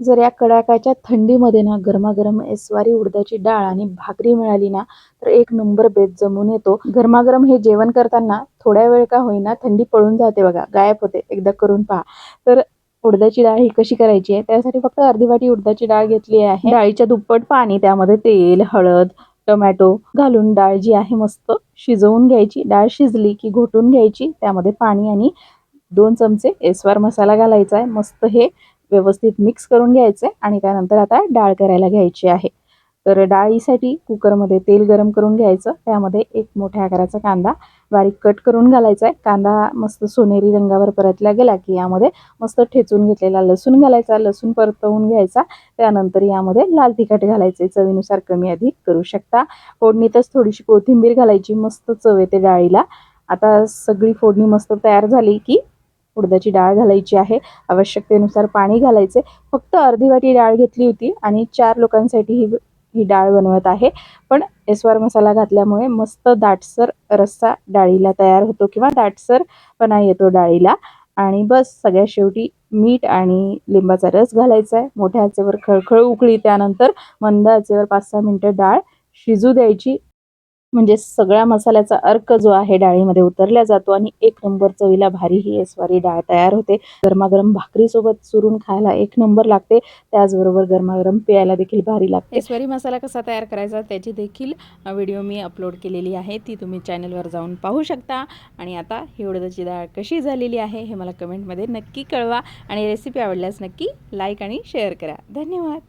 जर या कडाक्याच्या थंडीमध्ये ना गरमागरम एसवारी उडदाची डाळ आणि भाकरी मिळाली ना तर एक नंबर बेत जमून येतो. गरमागरम हे जेवण करताना थोड्या वेळ का होईना थंडी पळून जाते बघा गायब होते. एकदा करून पहा. तर उडदाची डाळ ही कशी करायची आहे? त्यासाठी फक्त अर्धी वाटी उडदाची डाळ घेतली आहे. डाळीच्या दुप्पट पाणी त्यामध्ये तेल हळद टोमॅटो घालून डाळ जी आहे मस्त शिजवून घ्यायची. डाळ शिजली की घोटून घ्यायची. त्यामध्ये पाणी आणि दोन चमचे एसवार मसाला घालायचा आहे. मस्त हे व्यवस्थित मिक्स करून घ्यायचं आहे आणि त्यानंतर आता डाळ करायला घ्यायची आहे. तर डाळीसाठी कुकरमध्ये तेल गरम करून घ्यायचं. त्यामध्ये एक मोठ्या आकाराचा कांदा बारीक कट करून घालायचा आहे. कांदा मस्त सोनेरी रंगावर परतला गेला की यामध्ये मस्त ठेचून घेतलेला लसूण घालायचा. लसूण परतवून घ्यायचा. त्यानंतर यामध्ये लाल तिखट घालायचे. चवीनुसार कमी अधिक करू शकता. फोडणीतच थोडीशी कोथिंबीर घालायची. मस्त चव येते डाळीला. आता सगळी फोडणी मस्त तयार झाली की उडदाची डाळ घालायची आहे. आवश्यकतेनुसार पाणी घालायचे. फक्त अर्धी वाटी डाळ घेतली होती आणि चार लोकांसाठी ही ही डाळ बनवत आहे. पण एसवार मसाला घातल्यामुळे मस्त दाटसर रस्सा डाळीला तयार होतो किंवा दाटसरपणा येतो डाळीला. आणि बस सगळ्या शेवटी मीठ आणि लिंबाचा रस घालायचा आहे. मोठ्या आचेवर खळखळ उकळी त्यानंतर मंद आचेवर पाच सहा मिनटं डाळ शिजू द्यायची. म्हणजे सगळ्या मसाल्याचा अर्क जो आहे डाळीमध्ये उतरला जातो आणि एक नंबर चवीला भारी ही एसवारी डाळ तयार होते. गरमागरम भाकरीसोबत चुरून खायला एक नंबर लागते. त्याचबरोबर गरमागरम प्यायला देखील भारी लागते. एसवारी मसाला कसा तयार करायचा त्याची देखील व्हिडिओ मी अपलोड केलेली आहे. ती तुम्ही चॅनलवर जाऊन पाहू शकता. आणि आता ही उडदाची डाळ कशी झालेली आहे हे मला कमेंटमध्ये नक्की कळवा. आणि रेसिपी आवडल्यास नक्की लाईक आणि शेअर करा. धन्यवाद.